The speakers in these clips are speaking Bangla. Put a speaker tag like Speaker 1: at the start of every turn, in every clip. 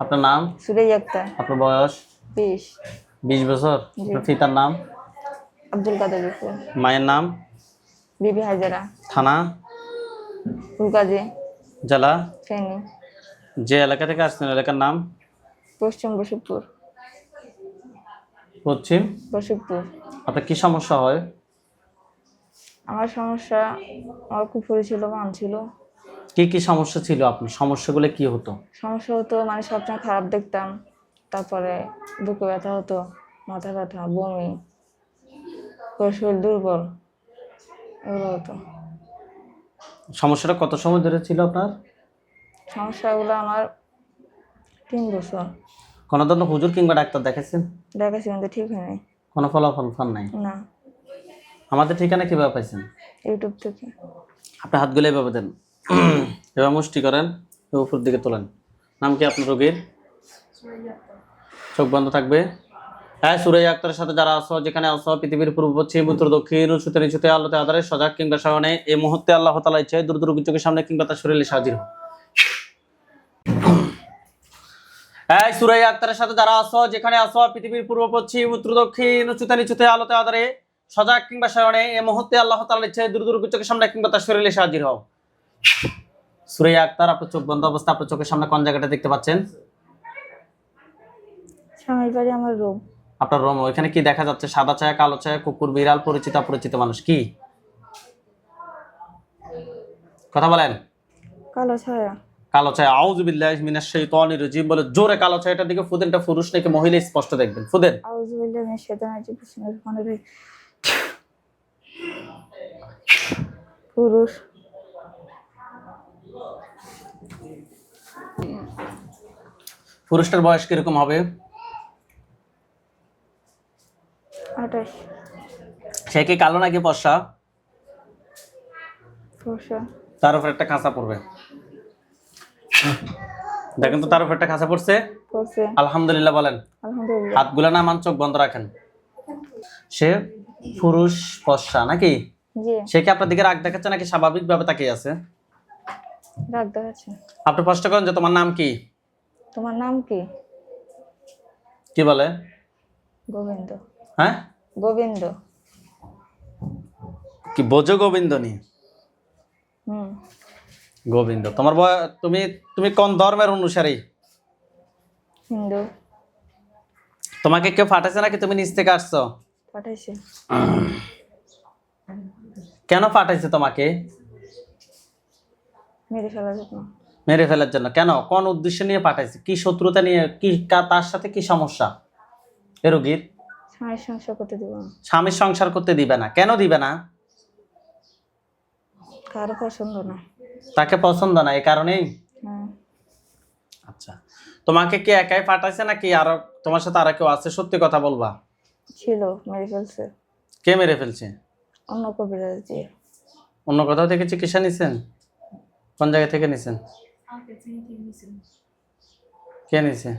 Speaker 1: আপনার নাম?
Speaker 2: সুরেই আক্তার।
Speaker 1: আপনার বয়স?
Speaker 2: বিশ।
Speaker 1: বিশ বছর? আপনার পিতার নাম?
Speaker 2: আব্দুল কাদের
Speaker 1: মায়ের নাম?
Speaker 2: বিবি হাজারা
Speaker 1: থানা?
Speaker 2: ফুলকাজি
Speaker 1: জেলা?
Speaker 2: ফেনী।
Speaker 1: যে এলাকা থেকে আসছেন এলাকার নাম?
Speaker 2: পশ্চিম বসিবপুর
Speaker 1: পশ্চিম?
Speaker 2: বসিবপুর
Speaker 1: আপনার কি সমস্যা হয়?
Speaker 2: আমার সমস্যা আমার কুপুরি ছিল মান ছিল।
Speaker 1: কি কি সমস্যা ছিল আপনার? সমস্যাগুলো কি হতো?
Speaker 2: সমস্যা হতো মানে সবসময় খারাপ দেখতাম তারপরে বুকে ব্যথা হতো মাথা ব্যথা বমি শরীর দুর্বল এগুলো হতো।
Speaker 1: সমস্যাটা কত সময় ধরে ছিল আপনার?
Speaker 2: সমস্যাগুলো আমার তিন বছর।
Speaker 1: কোনো ধরনের হুজুর কিংবা ডাক্তার দেখেছেন?
Speaker 2: দেখাচ্ছি কিন্তু ঠিক হয়নি।
Speaker 1: কোনো ফলাফল পান নাই?
Speaker 2: না।
Speaker 1: আমাদের ঠিকানা কীভাবে পাইছেন?
Speaker 2: ইউটিউব থেকে।
Speaker 1: আপনি হাতগুলো এভাবে দেন। এবার মুষ্টি করেন উপর দিকে তোলেন। নাম কি আপনার রোগীর? চোখ বন্ধ থাকবে। হ্যাঁ সুরাই আক্তারের সাথে যারা আছো, যেখানে আছো, পৃথিবীর পূর্ব, পশ্চিম, উত্তর, দক্ষিণ উঁচুতে নিচুতে আলোতে আধারে সজাগ কিংবা সামনে এই মুহূর্তে আল্লাহ তালা ইচ্ছে দূর দূর চোখের সামনে কিংবা তার শরীরে হাজির হও এই সুরাই আক্তারের সাথে যারা আছো, যেখানে আছো, পৃথিবীর পূর্ব, পশ্চিম, উত্তর, দক্ষিণ উঁচুতে নিচুতে আলোতে আধারে সজাগ কিংবা শয়নে এই মুহূর্তে আল্লাহ তাআলা ইচ্ছে দূর দূর চোখের সামনে কিংবা তার শরীরে হাজির হও। সুরাই আক্তার আপনার চোখ বন্ধ অবস্থা আপনার চোখের সামনে কোন জায়গাটা দেখতে পাচ্ছেন?
Speaker 2: স্বামীর বাড়ি আমার রোগ
Speaker 1: আপনার রোম ওইখানে কি দেখা যাচ্ছে? সাদা ছায়া কালো ছায়া কুকুর বিড়াল পরিচিত অপরিচিত মানুষ কি? কথা বলেন।
Speaker 2: কালো ছায়া।
Speaker 1: কালো ছায়া আউযুবিল্লাহি মিনাশ শাইতানির রাজিম বলে জোরে কালো ছায়াটার দিকে ফুদেনটা পুরুষ নাকি মহিলা স্পষ্ট দেখবেন। ফুদেন।
Speaker 2: আউযুবিল্লাহি মিনাশ শাইতানির রাজিম পুরুষ।
Speaker 1: পুরুষটার বয়স কীরকম হবে?
Speaker 2: আঠাশ।
Speaker 1: সে কি কালো নাকি পশা তার উপর একটা খাঁচা পড়বে। দেখেন তো তার উপর একটা খাঁচা পড়ছে। আলহামদুলিল্লাহ বলেন। হাতগুলো না মান চোখ বন্ধ রাখেন। সে পুরুষ পশা নাকি? সে কি আপনার দিকে রাগ দেখাচ্ছে নাকি স্বাভাবিক ভাবে তাকিয়ে আছে?
Speaker 2: রাগ দেখাচ্ছে।
Speaker 1: আপনি প্রশ্ন করেন যে তোমার নাম কি?
Speaker 2: তোমার নাম কি?
Speaker 1: কি বলে?
Speaker 2: গোবিন্দ।
Speaker 1: হ্যাঁ?
Speaker 2: গোবিন্দ।
Speaker 1: কি বোঝো গোবিন্দ নি?
Speaker 2: হুম।
Speaker 1: গোবিন্দ। তোমার তুমি তুমি কোন ধর্মের অনুসারী?
Speaker 2: হিন্দু।
Speaker 1: তোমাকে কেউ ফাটাইছে নাকি? তুমি নিচ থেকে আসছো?
Speaker 2: পাঠাইছে।
Speaker 1: কেন ফাটাইছে তোমাকে?
Speaker 2: মেরে ফেলার জন্য।
Speaker 1: মেরে ফেলার জন্য। কেন? কোন উদ্দেশ্য নিয়ে পাঠাইছে? কি শত্রুতা নিয়ে কি তার সাথে কি সমস্যা? এ রোগীর?
Speaker 2: স্বামীর সংসার করতে দিব।
Speaker 1: স্বামীর সংসার করতে দিবে না। কেন দিবে না?
Speaker 2: কারও পছন্দ না।
Speaker 1: তাকে পছন্দ না এই কারণেই?
Speaker 2: হ্যাঁ।
Speaker 1: আচ্ছা। তোমাকে কি একাই পাঠাইছে নাকি আরও তোমার সাথে আর কেউ আছে? সত্যি কথা বলবা।
Speaker 2: ছিল মেরে ফেলছে।
Speaker 1: কে মেরে ফেলছে?
Speaker 2: অন্য কবিরাজ দিয়ে
Speaker 1: অন্য কোথাও থেকে চিকিৎসা নিছেন? কোন জায়গা থেকে নিছেন? কে নিছে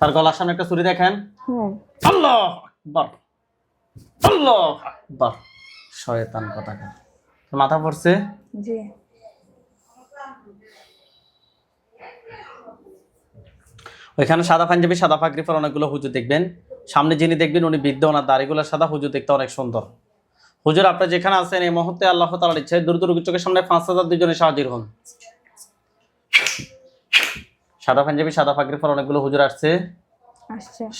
Speaker 1: তার গলার সামনে একটা ছুরি দেখেন।
Speaker 2: হুম
Speaker 1: আল্লাহ আকবার। আল্লাহ আকবার। শয়তান কথাটা মাথা পড়ছে?
Speaker 2: জি।
Speaker 1: ওইখানে সাদা পাঞ্জাবি সাদা পাগড়ি পর অনেকগুলো হুজুর দেখবেন। সামনে যিনি দেখবেন উনি বৃদ্ধ ওনার দাড়িগুলো সাদা হুজুর দেখতে অনেক সুন্দর। হুজুর আপনি যেখানে আছেন এই মুহূর্তে আল্লাহ তালার ইচ্ছে দূর দূর চোখের সামনে পাঁচ হাজার দুজনে সাহায্য হন সাদা পাঞ্জাবি সাদা পাগড়ি পর অনেকগুলো হুজুর আসছে।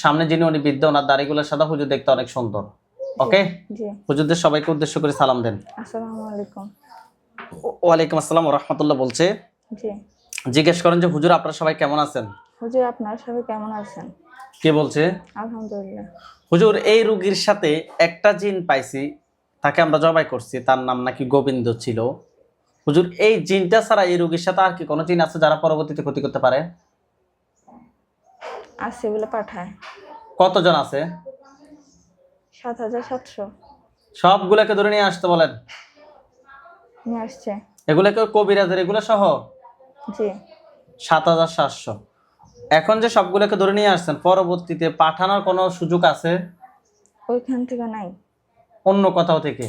Speaker 1: সামনে যিনি উনি বৃদ্ধ ওনার দাড়িগুলো সাদা হুজুর দেখতে অনেক সুন্দর। ওকে? হুজুরদের সবাইকে উদ্দেশ্য করে সালাম দেন। ওয়ালাইকুম আসসালাম রহমতুল্লাহ বলছে। জিজ্ঞেস করেন যে হুজুর আপনারা সবাই কেমন আছেন?
Speaker 2: হুজুর আপনার সবাই কেমন আছেন?
Speaker 1: কে বলছে?
Speaker 2: আলহামদুলিল্লাহ।
Speaker 1: হুজুর এই রুগীর সাথে একটা জিন পাইছি তাকে আমরা জবাই করছি তার নাম নাকি গোবিন্দ ছিল। হুজুর এই জিনটা ছাড়া এই রুগীর সাথে আর কি কোনো জিন আছে যারা পরবর্তীতে ক্ষতি করতে পারে?
Speaker 2: আসছে বলে পাঠায়।
Speaker 1: কতজন আছে?
Speaker 2: সাত হাজার সাতশো।
Speaker 1: সবগুলোকে ধরে নিয়ে আসতে বলেন।
Speaker 2: নিয়ে আসছে।
Speaker 1: এগুলোকে কবিরাজের এগুলো সহ?
Speaker 2: জি।
Speaker 1: সাত হাজার সাতশো। এখন যে সবগুলোকে ধরে নিয়ে আসছেন পরবর্তীতে পাঠানোর কোনো সুযোগ আছে?
Speaker 2: ওইখান থেকে নাই।
Speaker 1: অন্য কোথাও থেকে?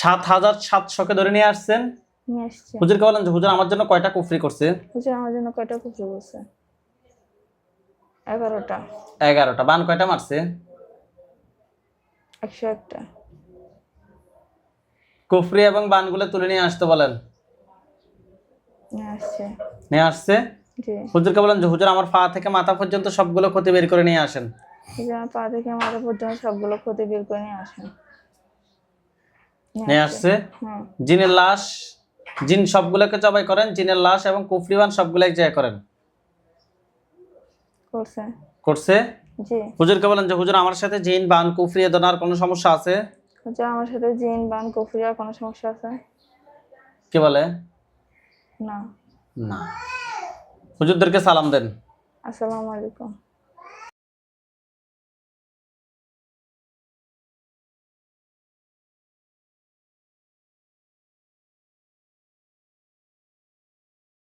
Speaker 1: সাত হাজার সাতশোকে ধরে নিয়ে আসছেন? হুজুরকে বলেন যে হুজুর আমার জন্য কয়টা কুফরি করছে?
Speaker 2: হুজুর আমার জন্য কয়টা কুকুর বলছে এগারোটা।
Speaker 1: এগারোটা। বান কয়টা মারছে?
Speaker 2: একশো একটা।
Speaker 1: কুফরি এবং বানগুলো তুলে নিয়ে আসতে বলেন।
Speaker 2: নিয়ে আসছে।
Speaker 1: নিয়ে আসছে? হুজুরকে বলেন যে হুজুর আমার পা থেকে মাথা পর্যন্ত সবগুলো ক্ষতি বের করে নিয়ে আসেন।
Speaker 2: হুজুর আমার পা থেকে মাথা পর্যন্ত সবগুলো ক্ষতি বের করে নিয়ে আসেন।
Speaker 1: নিয়ে আসছে? জিনের লাশ জিন সবগুলোকে জবাই করেন জিনের লাশ এবং করেন।
Speaker 2: করছে।
Speaker 1: করছে?
Speaker 2: জি।
Speaker 1: হুজুরকে বলেন যে হুজুর আমার সাথে জিন বান কুফরি ধরনের কোনো সমস্যা আছে?
Speaker 2: হুজুর আমার সাথে জিন বান কুফরিয়ার কোনো সমস্যা আছে?
Speaker 1: কি বলে?
Speaker 2: না।
Speaker 1: না। হুজুরদেরকে সালাম দেন।
Speaker 2: আসসালামু আলাইকুম।